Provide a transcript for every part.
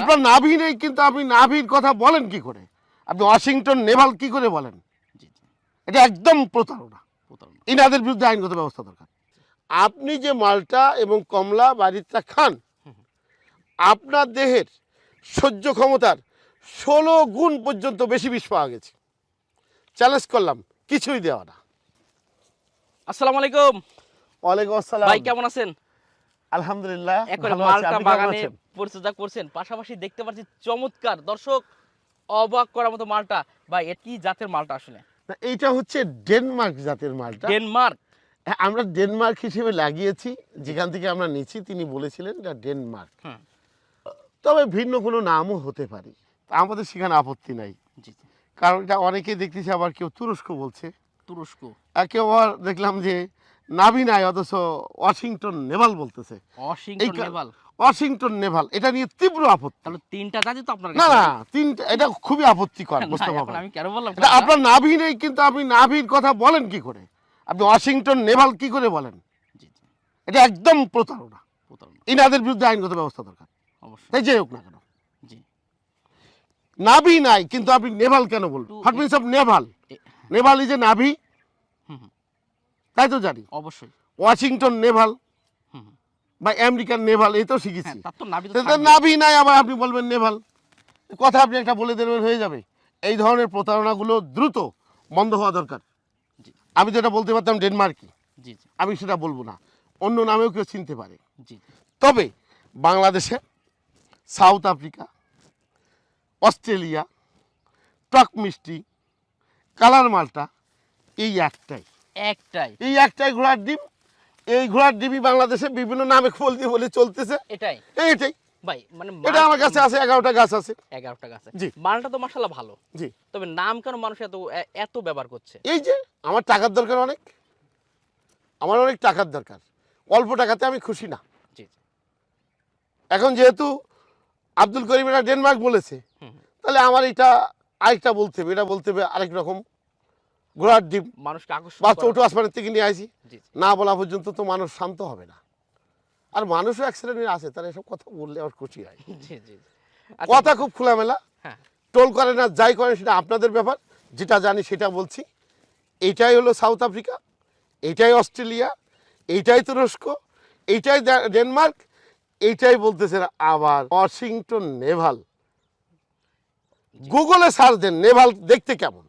আপনার নাভি নেই কিন্তু আপনি নাভির কথা বলেন কি করে? আপনি ওয়াশিংটন নেভাল কি করে বলেন? এটা একদম প্রতারণা। প্রতারণা। ইনাদের বিরুদ্ধে আইনগত ব্যবস্থা দরকার। আপনি যে মালটা এবং কমলা বাড়িটা খান আপনার দেহের সহ্য ক্ষমতার ষোলো গুণ পর্যন্ত বেশি বিষ পাওয়া গেছে। চ্যালেঞ্জ করলাম কিছুই দেওয়া না। আসসালামু আলাইকুম। ওয়ালাইকুম আসসালাম। ভাই কেমন আছেন? আলহামদুলিল্লাহ বাগানে পরিচর্যা করছেন পাশাপাশি দেখতে পাচ্ছি চমৎকার। দর্শক অবাক করার মতো মালটা। এ কি জাতের মালটা আসলে? এইটা হচ্ছে ডেনমার্ক জাতের মালটা। ডেনমার্ক? হ্যাঁ, আমরা ডেনমার্ক হিসেবে লাগিয়েছি। যেখান থেকে আমরা নিচ্ছি তিনি বলেছিলেন এটা ডেনমার্ক। তবে ভিন্ন কোনো নামও হতে পারে। আমাদের সেখানে আপত্তি নাই। কারণ এটা অনেকেই দেখতেছি আবার কেউ তুরস্ক বলছে। তুরস্ক। কেউ আবার দেখলাম যে নাভি নাই অথচ ওয়াশিংটন নেভাল বলতেছে। Washington naval? ওয়াশিংটন নেভাল এটা নিয়ে তীব্র আপত্তি। তাহলে তিনটা জাতি তো আপনার না না তিনটা এটা খুবই আপত্তিকর না, মোস্তফা ভাই। আমি কেন বললাম? এটা আপনার নাভি নেই কিন্তু আপনি নাভির কথা বলেন কি করে? আপনি ওয়াশিংটন নেভাল কি করে বলেন? এটা একদম প্রতারণা। প্রতারণা। ইনাদের বিরুদ্ধে আইনগত ব্যবস্থা দরকার। অবশ্যই। তাই যাই হোক না কেন। নাভি নাই কিন্তু আপনি নেভাল কেন বলবেন? What means of naval. Naval is a নাভি। তাই তো জানি। অবশ্যই। Washington naval. বা আমেরিকান নেভাল এই তো হ্যাঁ শিখেছি নাভি থাকবেই। নাভি নাই আবার আপনি বলবেন নেভাল। কথা আপনি একটা বলে দেবেন হয়ে যাবে। এই ধরনের প্রতারণাগুলো দ্রুত বন্ধ হওয়া দরকার। আমি যেটা বলতে পারতাম ডেনমার্কি আমি সেটা বলব না। অন্য নামেও কেউ চিনতে পারে। তবে বাংলাদেশে সাউথ আফ্রিকা অস্ট্রেলিয়া টক মিষ্টি কালার মালটা এই একটাই। একটাই। এই একটাই ঘোড়ার ডিম। এই ঘোড়ার ডিমই বাংলাদেশে বিভিন্ন নামে খোল দিয়ে বলে চলতেছে। এটাই। ভাই মানে এটা আমার কাছে আছে এগারোটা গাছ আছে। এগারোটা গাছে জি। মালটা তো মাসাল্লাহ ভালো। জি। তবে নাম কেন মানুষ এত এত ব্যবহার করছে? এই যে আমার টাকার দরকার অনেক। আমার অনেক টাকার দরকার। অল্প টাকাতে আমি খুশি না। জি এখন যেহেতু আব্দুল করিম এটা ডেনমার্ক বলেছে। তাহলে আমার এটা আরেকটা বলতে হবে এটা বলতে হবে আরেক রকম ঘোড়ার ডিম। মানুষকে আকর্ষণ বা চৌটো আসমানের থেকে নিয়ে আসি না বলা পর্যন্ত তো মানুষ শান্ত হবে না। আর মানুষও এক শ্রেণির আছে তারা এসব কথা বললে আমার খুশি হয়। আচ্ছা, কথা খুব খোলামেলা। হ্যাঁ। টোল করে না যাই করেন সেটা আপনাদের ব্যাপার। যেটা জানি সেটা বলছি। এইটাই হলো সাউথ আফ্রিকা এইটাই অস্ট্রেলিয়া এইটাই তুরস্ক এইটাই ডেনমার্ক এইটাই বলতেছে আবার ওয়াশিংটন নেভাল। গুগলে সার্চ দেন নেভাল দেখতে কেমন?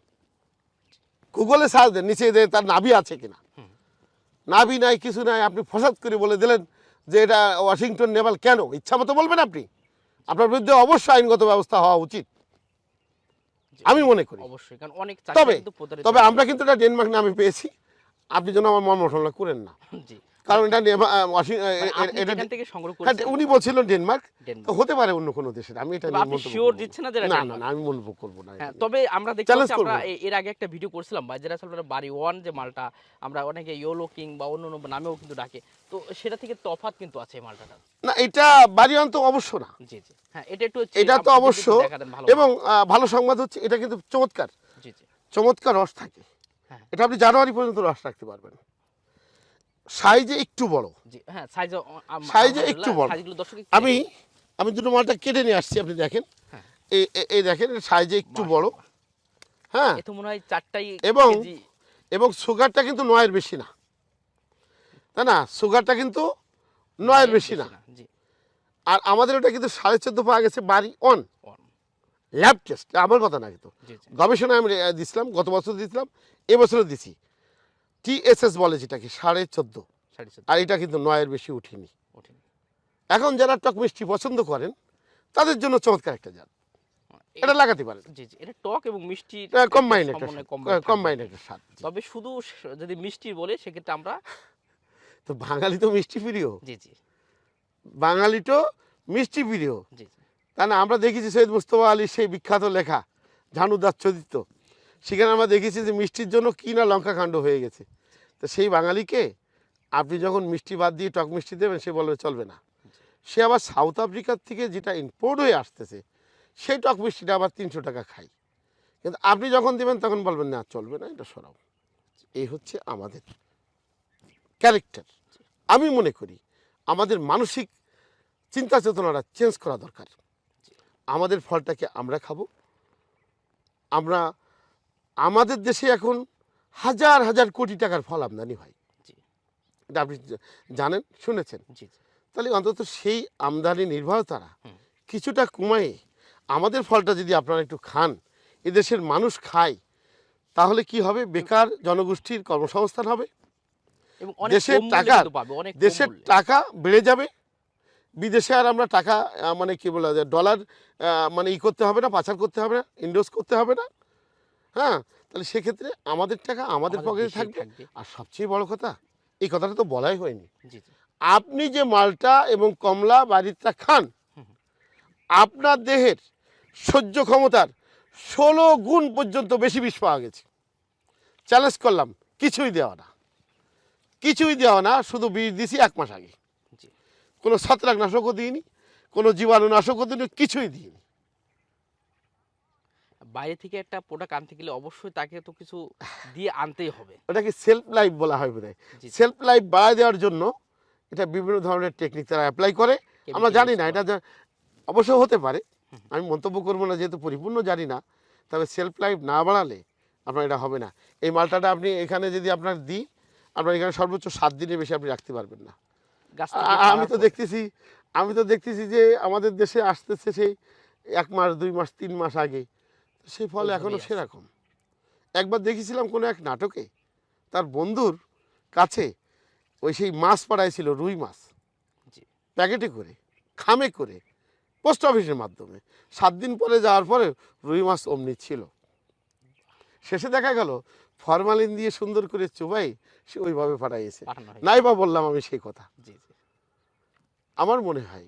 গুগলে সার্চ দেন নিচে যে তার নাভি আছে কিনা। নাভি নাই কিছু নাই আপনি ফসাদ করে বলে দিলেন যে এটা ওয়াশিংটন নেভাল কেন? ইচ্ছা মতো বলবেন আপনি। আপনার বিরুদ্ধে অবশ্যই আইনগত ব্যবস্থা হওয়া উচিত। আমি মনে করি। অবশ্যই কারণ অনেক তবে তবে আমরা কিন্তু এটা ডেনমার্ক নামে পেয়েছি। আপনি যেন আমার মন মশলা করেন না। জি। কারণ এটা মানে এটা থেকে সংগ্রহ হ্যাঁ, করেছেন উনি বলছিলেন ডেনমার্ক। হতে পারে অন্য কোনো দেশের আমি এটা আপনি মন্তব্য দিচ্ছেন না যে না না আমি মন্তব্য করব না হ্যাঁ তবে আমরা দেখতে পাচ্ছি আমরা এর আগে একটা ভিডিও করছিলাম বা যেটা আসলে বাড়ি ওয়ান যে মালটা আমরা অনেকে ইয়োলো কিং বা অন্য অন্য নামেও কিন্তু ডাকে। তো সেটা থেকে তফাত কিন্তু আছে এই মালটাটা না এটা বাড়ি ওয়ান তো অবশ্য না। জি জি। হ্যাঁ এটা একটু এটা তো অবশ্য এবং ভালো সংবাদ হচ্ছে এটা কিন্তু চমৎকার। জি জি। চমৎকার রস থাকে। হ্যাঁ। এটা আপনি জানুয়ারি পর্যন্ত রস রাখতে পারবেন। সাইজে একটু বড়। হ্যাঁ সাইজ সাইজে একটু বড়। আমি আমি দুটো মালটা কেটে নিয়ে আসছি আপনি দেখেন। হ্যাঁ। এই দেখেন সাইজে একটু বড়। হ্যাঁ। মনে হয় চারটাই এবং- এবং সুগারটা কিন্তু নয়ের বেশি না। তাই না? সুগারটা কিন্তু নয়ের বেশি না। আর আমাদের ওটা কিন্তু সাড়ে চোদ্দ পাওয়া গেছে বাড়ি অন। ল্যাব টেস্ট আমার কথা না কিন্তু। গবেষণায় আমি দিছিলাম গত বছর দিয়েছিলাম এবছরও দিছি। টিএসএস বলে যেটাকে সাড়ে চোদ্দ। আর এটা কিন্তু নয়ের বেশি উঠিনি। এখন যারা টক মিষ্টি পছন্দ করেন তাদের জন্য চমৎকার একটা জাত। এটা লাগাতে পারেন। জি জি এটা টক এবং মিষ্টি কম্বাইন একটা কম্বাইন একটা স্বাদ তবে শুধু যদি মিষ্টি বলে সেক্ষেত্রে আমরা তো বাঙালি তো মিষ্টি প্রিয়। জি জি। বাঙালি তো মিষ্টি প্রিয়। জি জি। তা না আমরা দেখেছি সৈয়দ মুস্তফা আলীর সেই বিখ্যাত লেখা ঝানুদার চরিত্র। সেখানে আমরা দেখেছি যে মিষ্টির জন্য কি না লঙ্কা কাণ্ড হয়ে গেছে। তো সেই বাঙালিকে আপনি যখন মিষ্টি বাদ দিয়ে টক মিষ্টি দেবেন, সে বলবে চলবে না। সে আবার সাউথ আফ্রিকার থেকে যেটা ইম্পোর্ট হয়ে আসতেছে, সেই টক মিষ্টিটা আবার তিনশো টাকা খাই কিন্তু আপনি যখন দেবেন, তখন বলবেন, না, চলবে না, এটা সরাও। এই হচ্ছে আমাদের ক্যারেক্টার আমি মনে করি আমাদের মানসিক চিন্তা চেতনাটা চেঞ্জ করা দরকার। আমাদের ফলটাকে আমরা খাব। আমরা আমাদের দেশে এখন হাজার হাজার কোটি টাকার ফল আমদানি হয়। জি। এটা আপনি জানেন শুনেছেন? তাহলে অন্তত সেই আমদানি নির্ভরতারা। কিছুটা কমায়ে আমাদের ফলটা যদি আপনারা একটু খান এদেশের মানুষ খায় তাহলে কি হবে? বেকার জনগোষ্ঠীর কর্মসংস্থান হবে। দেশের কম দেশের টাকা বেড়ে যাবে। বিদেশে আর আমরা টাকা মানে কি বলা যায় ডলার মানে ই করতে হবে না পাচার করতে হবে না ইনভেস্ট করতে হবে না। হ্যাঁ? তাহলে সেক্ষেত্রে আমাদের টাকা আমাদের পকেটে থাকবে। আর সবচেয়ে বড় কথা এই কথাটা তো বলাই হয়নি। আপনি যে মালটা এবং কমলা বাড়িটা খান আপনার দেহের সহ্য ক্ষমতার ষোলো গুণ পর্যন্ত বেশি বিষ পাওয়া গেছে। চ্যালেঞ্জ করলাম কিছুই দেওয়া না। কিছুই দেওয়া না শুধু বিষ দিছি এক মাস আগে। কোনো ছত্রাকনাশকও দিইনি কোনো জীবাণুনাশকও দিইনি কিছুই দিইনি। বাইরে থেকে একটা প্রোডাক্ট আনতে গেলে অবশ্যই তাকে তো কিছু দিয়ে আনতেই হবে। ওটাকে সেলফ লাইফ বলা হয় বোধ সেলফ লাইফ বাড়ায় দেওয়ার জন্য এটা বিভিন্ন ধরনের টেকনিক তারা অ্যাপ্লাই করে। আমরা জানি না এটা অবশ্য হতে পারে। আমি মন্তব্য করব না যেহেতু পরিপূর্ণ জানি না। তবে সেলফ লাইফ না বাড়ালে আপনার এটা হবে না। এই মালটাটা আপনি এখানে যদি আপনার দিই আপনার এখানে সর্বোচ্চ সাত দিনের বেশি আপনি রাখতে পারবেন না। আমি তো দেখতেছি আমি তো দেখতেছি যে আমাদের দেশে আসতেছে সেই এক মাস দুই মাস তিন মাস আগে। সেই ফল এখনও সেরকম। একবার দেখেছিলাম কোনো এক নাটকে তার বন্ধুর কাছে ওই সেই মাছ পাঠাইছিল রুই মাছ। প্যাকেটে করে খামে করে পোস্ট অফিসের মাধ্যমে। সাত দিন পরে যাওয়ার পরে রুই মাছ অমনি ছিল। শেষে দেখা গেল ফরমালিন দিয়ে সুন্দর করে চুবাই সে ওইভাবে পাঠাইয়েছে নাই বা বললাম আমি সেই কথা। জি জি। আমার মনে হয়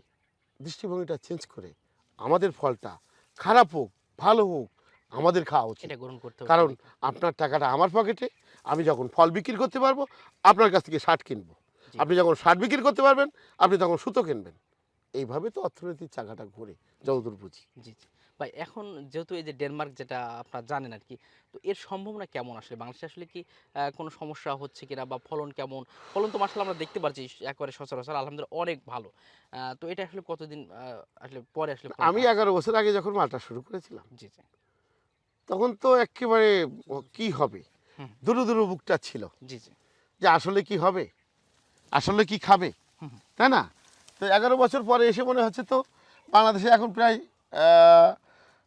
দৃষ্টিভঙ্গিটা চেঞ্জ করে আমাদের ফলটা খারাপ হোক ভালো হোক আমাদের খাওয়া উচিত। এটা গ্রহণ করতে হবে কারণ আপনার টাকাটা আমার পকেটে আমি যখন ফল বিক্রি করতে পারব আপনার কাছ থেকে শার্ট কিনবো। আপনি যখন শার্ট বিক্রি করতে পারবেন আপনি তখন সুতো কিনবেন। এইভাবে তো অর্থনীতির চাকাটা ঘুরে যতদূর বুঝি। জি জি। ভাই এখন যেহেতু এই যে ডেনমার্ক যেটা আপনারা জানেন আর কি তো এর সম্ভাবনা কেমন আসলে? বাংলাদেশে আসলে কি কোনো সমস্যা হচ্ছে কিনা বা ফলন কেমন? ফলন তো মাসাল আমরা দেখতে পাচ্ছি একবারে সচরাচর আলহামদুলিল্লাহ অনেক ভালো। তো এটা আসলে কতদিন আসলে পরে আসলে আমি এগারো বছর আগে যখন মালটা শুরু করেছিলাম জি জি। তখন তো একেবারে কি হবে। দুরু দুরু বুকটা ছিল। জি জি। যে আসলে কি হবে? আসলে কি খাবে। তাই না? তো এগারো বছর পরে এসে মনে হচ্ছে তো বাংলাদেশে এখন প্রায়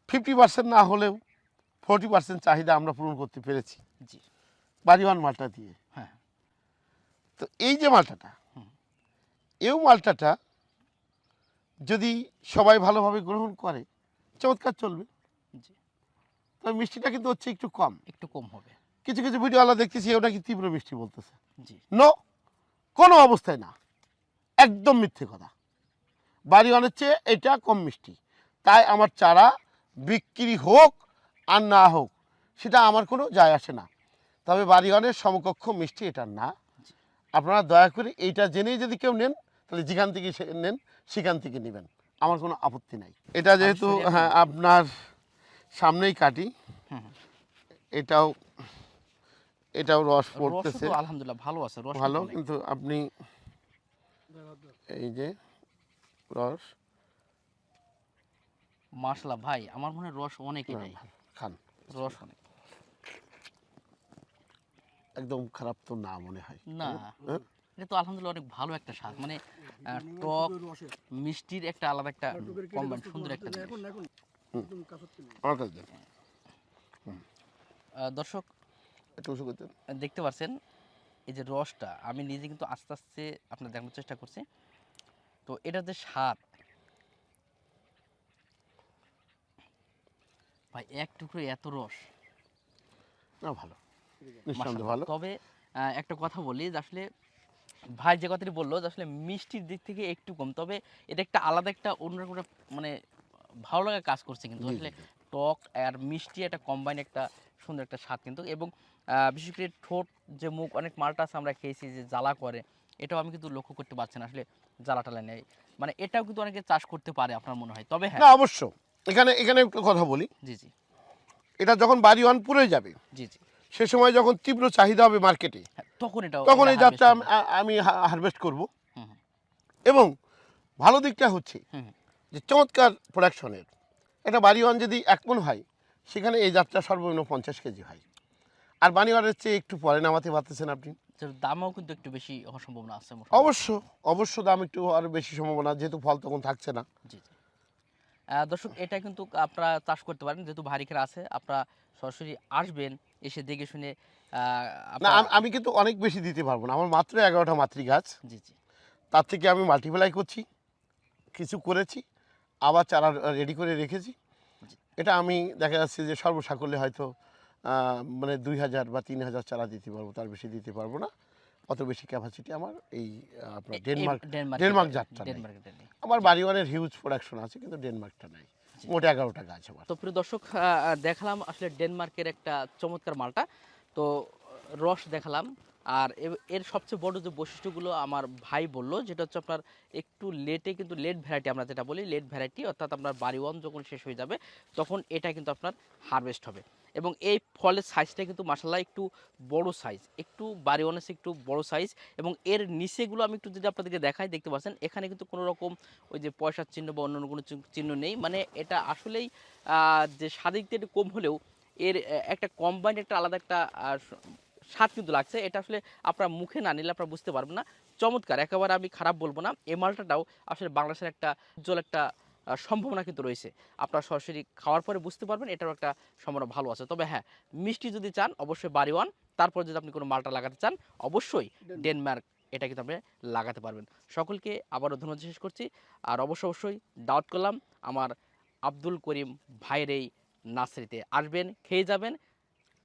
ফিফটি পার্সেন্ট না হলেও ফোরটি পার্সেন্ট চাহিদা আমরা পূরণ করতে পেরেছি। জি। বাড়িওয়ান মালটা দিয়ে। হ্যাঁ। তো এই যে মালটাটা। এও মালটাটা যদি সবাই ভালোভাবে গ্রহণ করে চমৎকার চলবে। তবে মিষ্টিটা কিন্তু হচ্ছে একটু কম। একটু কম হবে। কিছু কিছু ভিডিও ভিডিওওয়ালা দেখতেছি ওটা কি তীব্র মিষ্টি বলতেছে? জি। নো কোনো অবস্থায় না। একদম মিথ্যে কথা। বাড়িওয়ানের চেয়ে এটা কম মিষ্টি। তাই আমার চারা বিক্রি হোক আর না হোক সেটা আমার কোনো যায় আসে না। তবে বাড়িওয়ানের সমকক্ষ মিষ্টি এটা না। আপনারা দয়া করে এইটা জেনেই যদি কেউ নেন তাহলে যেখান থেকে সে- নেন সেখান থেকে নেবেন। আমার কোনো আপত্তি নাই। এটা যেহেতু হ্যাঁ আপনার সামনেই কাটি। এটাও এটাও রস পড়তেছে। আলহামদুলিল্লাহ ভালো আছে রস ভালো কিন্তু আপনি এই যে রস। মাশাল্লাহ ভাই আমার মনে রস অনেক না, এটাই ভালো, খান। রস অনেক। একদম খারাপ তো না মনে হয়। না হ্যাঁ? এটা তো আলহামদুলিল্লাহ অনেক ভালো একটা স্বাদ। মানে আহ, টক মিষ্টির একটা আলাদা একটা কম্বাইন সুন্দর একটা জিনিস। আমার কাছে দর্শক একটু উঁচু করতেন দেখতে পাচ্ছেন এই যে রসটা আমি নিজে কিন্তু আস্তে আস্তে আপনার দেখানোর চেষ্টা করছি। তো এটা যে স্বাদ ভাই এক টুকরো এত রস। না ভালো। ভালো। তবে একটা কথা বলি যে আসলে ভাই যে কথাটি বলল যে আসলে মিষ্টির দিক থেকে একটু কম তবে এটা একটা আলাদা একটা অন্যরকম একটা মানে ভালো লাগা কাজ করছে কিন্তু আসলে। টক আর মিষ্টি একটা কম্বাইন একটা সুন্দর একটা স্বাদ কিন্তু। এবং বিশেষ করে ঠোঁট যে মুখ অনেক মালটা আছে আমরা খেয়েছি যে জ্বালা করে এটাও আমি কিন্তু লক্ষ্য করতে পারছি না আসলে জ্বালা টালা নেই। মানে এটাও কিন্তু অনেকে চাষ করতে পারে আপনার মনে হয়। তবে হ্যাঁ। না অবশ্য। এখানে এখানে একটু কথা বলি। জি জি। এটা যখন বাড়ি ওয়ান পুরে যাবে জি জি। সে সময় যখন তীব্র চাহিদা হবে মার্কেটে হ্যাঁ, তখন এটা তখন এই জাতটা আমি- হারভেস্ট করব। এবং ভালো দিকটা হচ্ছে। যে চমৎকার প্রোডাকশনের এটা বাড়িওয়ান যদি এক মন হয় সেখানে এই জাতটা সর্বনিম্ন পঞ্চাশ কেজি হয়। আর বানিওয়ানের চেয়ে একটু পরে নামাতে পারতেছেন আপনি। দামও কিন্তু একটু বেশি হওয়ার সম্ভাবনা আছে অবশ্য অবশ্য দাম একটু আরও বেশি সম্ভাবনা যেহেতু ফল তখন থাকছে না। জি জি। দর্শক এটা কিন্তু আপনারা চাষ করতে পারেন যেহেতু ভারী খেরা আছে আপনারা সরাসরি আসবেন এসে দেখে শুনে না আমি কিন্তু অনেক বেশি দিতে পারব না আমার মাত্র এগারোটা মাতৃ গাছ জি জি। তার থেকে আমি মাল্টিপ্লাই করছি কিছু করেছি আবার চারা রেডি করে রেখেছি। এটা আমি দেখা যাচ্ছে যে সর্বসাকল্যে হয়তো মানে দুই হাজার বা তিন হাজার চারা দিতে পারব তার বেশি দিতে পারব না। অত বেশি ক্যাপাসিটি আমার এই আপনার ডেনমার্ক ডেনমার্ক জাতটা নেই। আমার বাড়িওয়ানের হিউজ প্রোডাকশন আছে কিন্তু ডেনমার্কটা নাই। মোট এগারোটা গাছ আমার। তো প্রিয় দর্শক দেখালাম আসলে ডেনমার্কের একটা চমৎকার মালটা। তো রস দেখালাম আর এর সবচেয়ে বড় যে বৈশিষ্ট্যগুলো আমার ভাই বলল, যেটা হচ্ছে আপনার একটু লেটে কিন্তু লেট ভ্যারাইটি আমরা যেটা বলি লেট ভ্যারাইটি অর্থাৎ আপনার বাড়ি ওয়ান যখন শেষ হয়ে যাবে, তখন এটা কিন্তু আপনার হারভেস্ট হবে। এবং এই ফলের সাইজটা কিন্তু মাসাল্লাহ একটু বড় সাইজ একটু বাড়ি ওয়ানের একটু বড় সাইজ এবং এর নিচেগুলো আমি একটু যদি আপনাদেরকে দেখাই, দেখতে পাচ্ছেন, এখানে কিন্তু কোনো রকম ওই যে পয়সার চিহ্ন বা অন্য কোনো চিহ্ন নেই। মানে এটা আসলেই যে স্বাদের দিকটা একটু কম হলেও, এর একটা কম্বাইন্ড একটা আলাদা একটা স্বাদ কিন্তু লাগছে। এটা আসলে আপনার মুখে না নিলে আপনারা বুঝতে পারবেন না। চমৎকার একেবারে আমি খারাপ বলব না। এই মালটাটাও আসলে বাংলাদেশের একটা উজ্জ্বল একটা সম্ভাবনা কিন্তু রয়েছে। আপনারা সরাসরি খাওয়ার পরে বুঝতে পারবেন এটারও একটা সম্ভাবনা ভালো আছে। তবে হ্যাঁ মিষ্টি যদি চান অবশ্যই বাড়ি ওয়ান। তারপর যদি আপনি কোনো মালটা লাগাতে চান অবশ্যই ডেনমার্ক এটা কিন্তু আপনি লাগাতে পারবেন। সকলকে আবারও ধন্যবাদ শেষ করছি। আর অবশ্য অবশ্যই দাওয়াত করলাম আমার আব্দুল করিম ভাইয়ের এই নার্সারিতে। আসবেন খেয়ে যাবেন